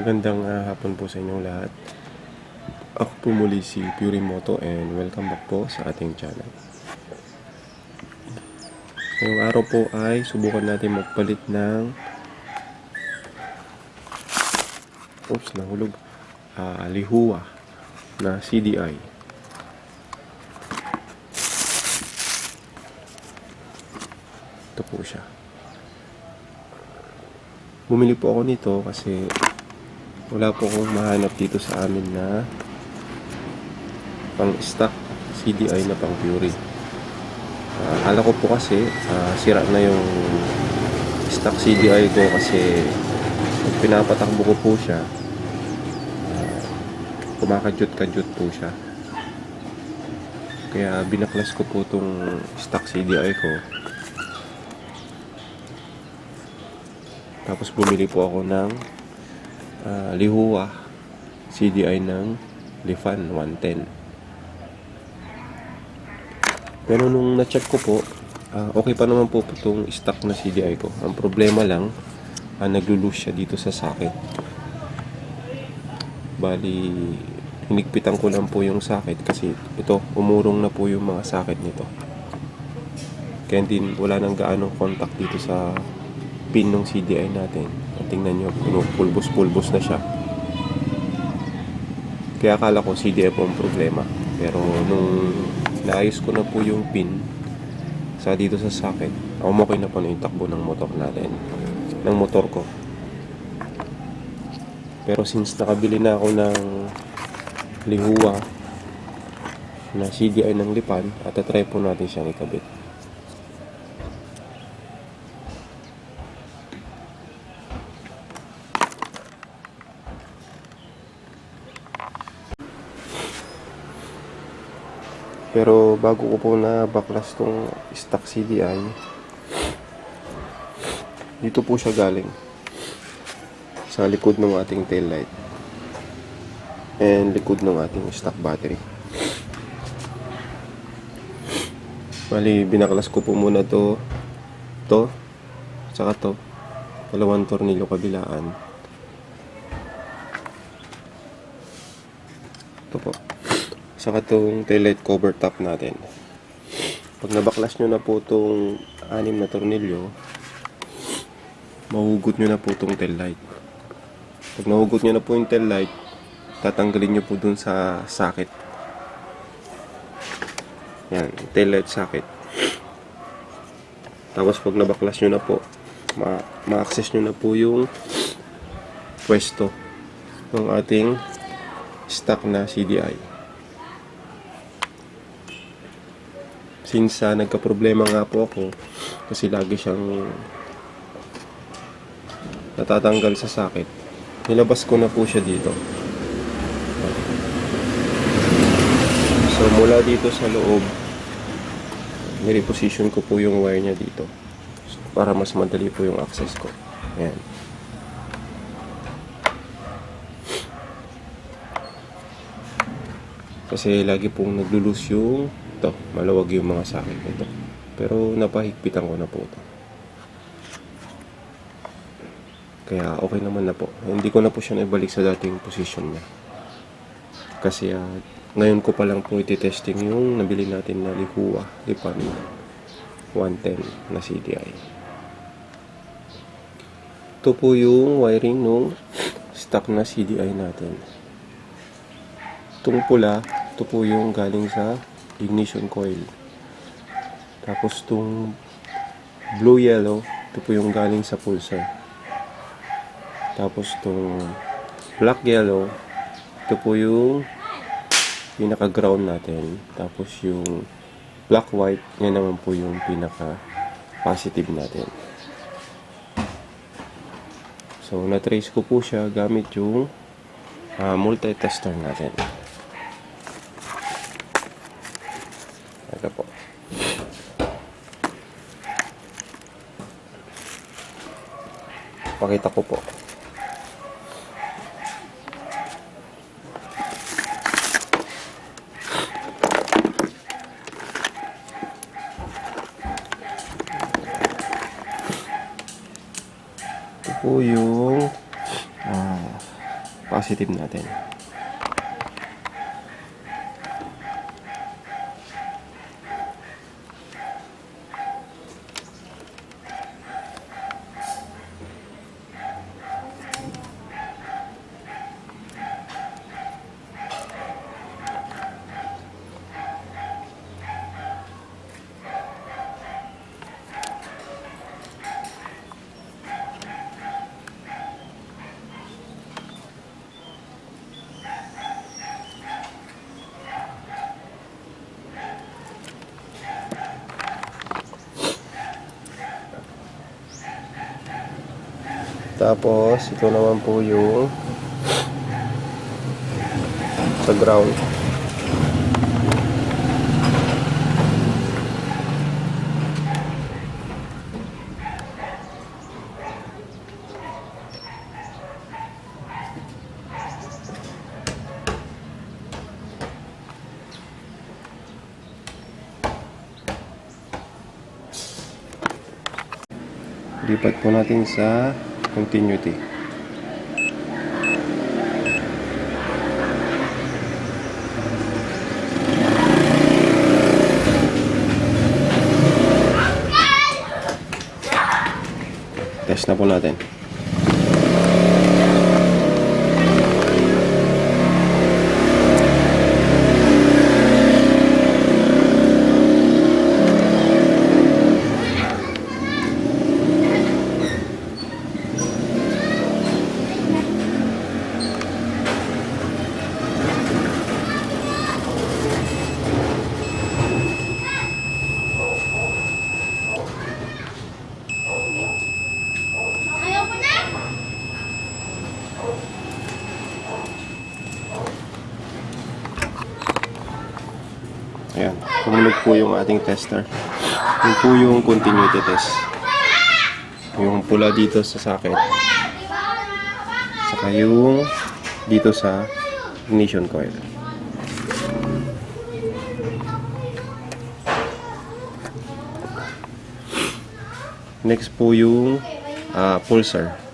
Magandang ah, hapon po sa inyong lahat. Ako po muli si Purimoto and welcome back po sa ating channel. Ngayong araw po ay subukan natin magpalit ng Oops, nahulog. Ah, Lihua na CDI. Ito po siya. Bumili po ako nito kasi wala po akong mahanap dito sa amin na pang stock CDI na pang Fury. Ah, akala ko po kasi ah, sira na yung stock CDI ko kasi pinapatakbo ko po siya ah, kumakadyot-kadyot po siya. Kaya binaklas ko po tong stock CDI ko. Tapos bumili po ako ng ah, Lihua CDI ng Lifan 110. Pero nung na-check ko po, ah, okay pa naman po itong stock na CDI ko. Ang problema lang, uh, naglo-lose siya dito sa socket. Bali, hinigpitan ko lang po yung socket kasi ito, umurong na po yung mga socket nito. Kaya din wala nang gaano contact dito sa pin ng CDI natin. Tingnan nyo, pulbos-pulbos na siya. Kaya akala ko po ang problema. Pero nung naayos ko na po yung pin sa dito sa socket, okay na po na yung takbo ng motor natin. Ng motor ko. Pero since nakabili na ako ng Lihua na CDI ng Lipan at try po natin siyang ikabit. Pero bago ko po na baklas tong stock CDI, dito po siya galing sa likod ng ating tail light and likod ng ating stock battery. Bali, binaklas ko po muna to, to, saka to, dalawang tornilyo kabilaan. Ito po. Saka itong taillight cover top natin. Pag nabaklas nyo na po itong anim na tornilyo, mahugot nyo na po itong taillight. Pag nahugot nyo na po yung taillight, tatanggalin nyo po dun sa socket. Yan, taillight socket. Tapos pag nabaklas nyo na po, ma- ma-access nyo na po yung pwesto ng ating stock na CDI. Since uh, nagka-problema nga po ako kasi lagi siyang natatanggal sa sakit. Nilabas ko na po siya dito. So mula dito sa loob, nireposition ko po yung wire niya dito. So, para mas madali po yung access ko. Ayan. Kasi lagi pong naglulus yung ito, malawag yung mga sakit nito. Pero napahigpitan ko na po ito. Kaya okay naman na po. Hindi ko na po siya naibalik sa dating position niya. Kasi ah, ngayon ko pa lang po iti-testing yung nabili natin na Lihua Lipan 110 na CDI. Ito po yung wiring nung stock na CDI natin. Itong pula, ito po yung galing sa ignition coil. Tapos itong blue-yellow, ito po yung galing sa pulsar. Tapos itong black-yellow, ito po yung pinaka-ground natin. Tapos yung black-white, yan naman po yung pinaka-positive natin. So, na-trace ko po siya gamit yung ah, multi-tester natin. Ito po. Pakita ko po. Ito po yung ah, positive natin. Tapos, ito naman po yung sa ground. Lipat po natin sa continuity. Test na po natin. Tumunog po yung ating tester. Yun po yung continuity test. Yung pula dito sa socket. Saka yung dito sa ignition coil. Next po yung ah, pulsar.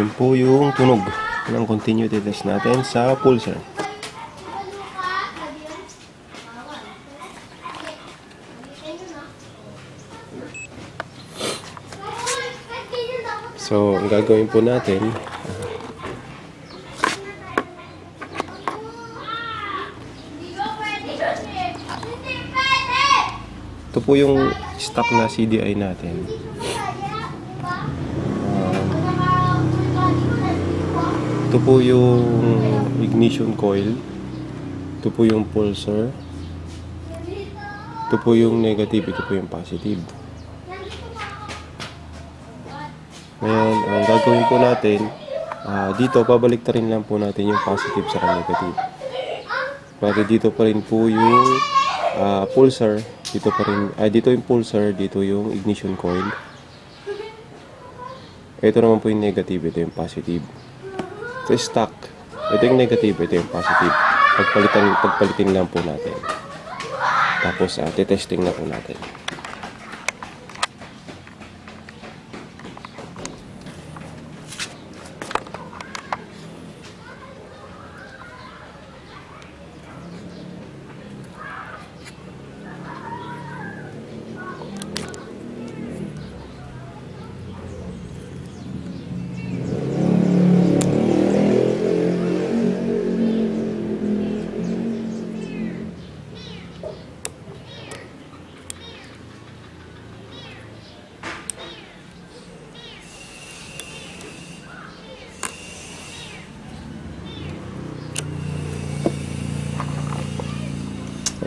Yun po yung tunog ng continuity test natin sa pulsar. So, ang gagawin po natin, ito po yung stock na CDI natin. Ito po yung ignition coil. Ito po yung pulsar. Ito po yung negative. Ito po yung positive. Ngayon, ang gagawin po natin, ah, dito, pabalik rin lang po natin yung positive sa negative. Bali, dito pa rin po yung ah, pulsar. Dito pa rin, ah, dito yung pulsar, dito yung ignition coil. Ito naman po yung negative, ito yung positive. Yung stock. Ito yung negative, ito yung positive. Pagpalitan, pagpalitin lang po natin. Tapos, uh, testing na po natin.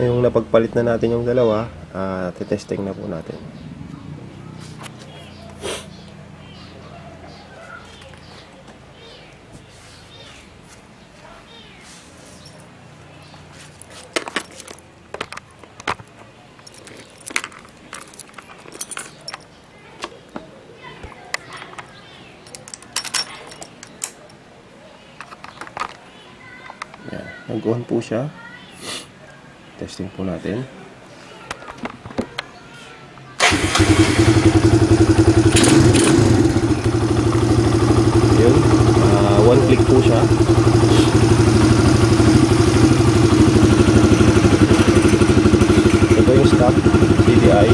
Yung napagpalit na natin yung dalawa, ah testing na po natin. Nag-on po siya. Testing po natin. Yun. Ah, one click po siya. Ito yung stock CDI.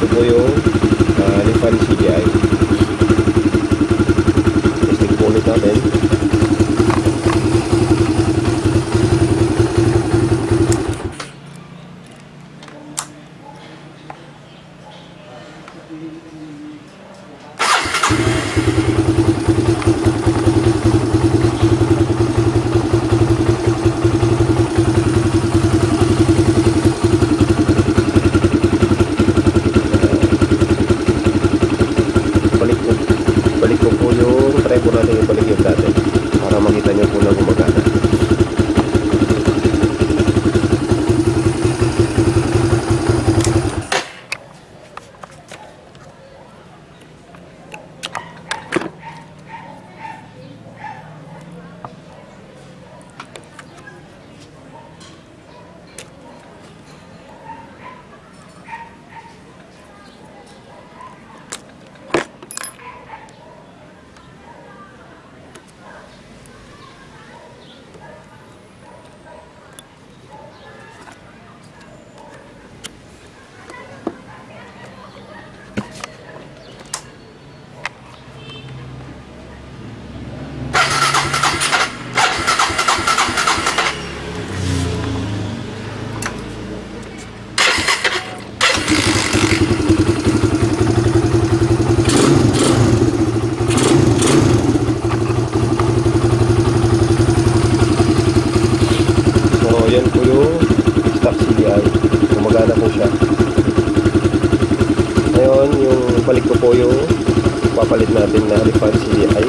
Ito po yung uh, Lifan CDI. Testing po ulit natin. balik ko balik ko po yung try po natin yung balik yung dati para makita nyo po na gumagana so yan po yung stock CDI gumagana po siya. Ngayon yung balik ko po yung papalit natin na Halifan CDI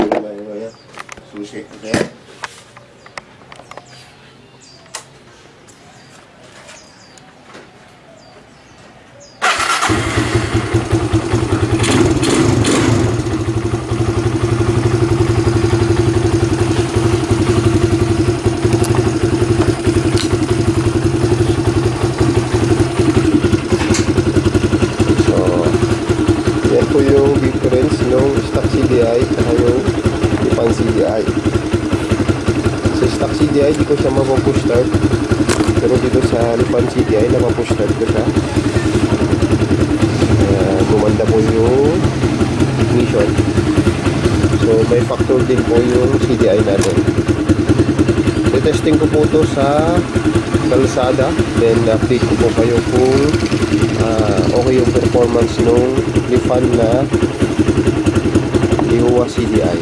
Yun ba, yun ba yan? Susi. Okay. So, yan po yung difference ng stock CDI at yung ipang CDI. Sa stock CDI, di ko siya mapapush start. Pero dito sa Lipan CDI, napapush start ko siya. Kaya gumanda po yung ignition. So, may factor din po yung CDI natin. Testing ko po to sa kalsada. Then, update ko po kayo kung ah, okay yung performance nung Lifan na Ihuwa CDI.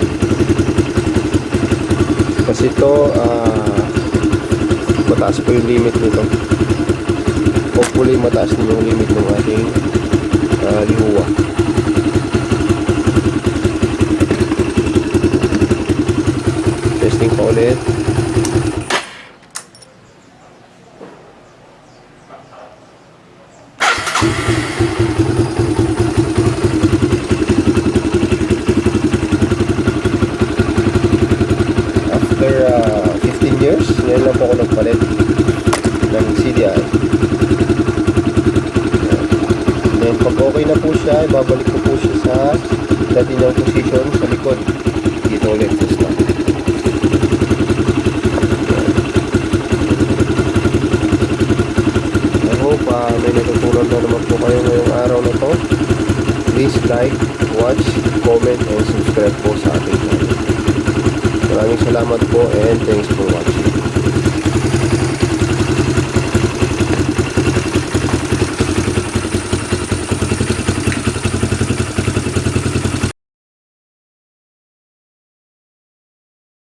Kasi ito, ah, mataas po yung limit nito. Hopefully, mataas din yung limit ng ating uh, Lihuwa. Testing pa ulit. ako nagpalit ng CDI. Then, pag okay na po siya, ibabalik ko po siya sa dati niyang position sa likod. Dito ulit sa stop. I hope ah, natutunan na naman po kayo ngayong araw na to. Please like, watch, comment, and subscribe po sa ating channel. Maraming salamat po and thanks for watching.